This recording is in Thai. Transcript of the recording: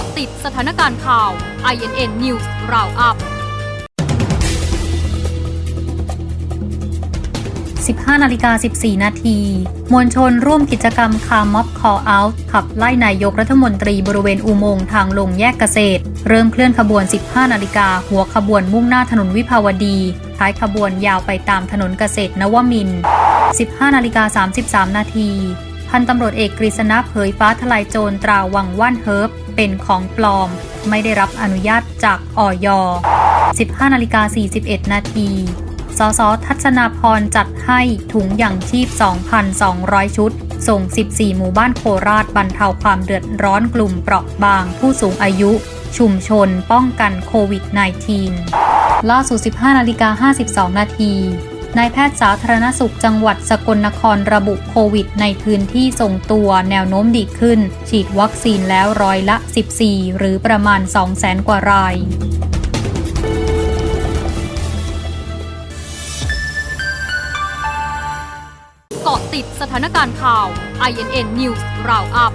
าะติดสถานการณ์ข่าว INN News Roundup 15นาฬิกา14 นาที มวลชนร่วมกิจกรรมคาร์ม็อบคอร์เอาท์ขับไล่นายกรัฐมนตรีบริเวณอุโมงค์ทางลงแยกเกษตร เริ่มเคลื่อนขบวน 15 นาฬิกา หัวขบวนมุ่งหน้าถนนวิภาวดี ท้ายขบวนยาวไปตามถนนเกษตรนวมิน 15 นาฬิกา 33 นาที พันตำรวจเอกกฤษณะเผยฟ้าทลายโจรตราวังว่านเฮิร์บเป็นของปลอม ไม่ได้รับอนุญาตจากออย15นาฬิกา41 นาทีสสทัศนาพรจัดให้ถุงอย่างชีพ 2,200 ชุด ส่ง 14 หมู่บ้านโคราชบรรเทาความเดือดร้อนกลุ่มเปราะบาง ผู้สูงอายุ ชุมชน ป้องกันโควิด -19 ล่าสุด 15 นาฬิกา 52 นาที นายแพทย์สาธารณสุขจังหวัดสกลนครระบุโควิดในพื้นที่ส่งตัวแนวโน้มดีขึ้น ฉีดวัคซีนแล้วร้อยละ 14 หรือประมาณ 200,000 กว่ารายเกาะติดสถานการณ์ข่าว INN News Roundup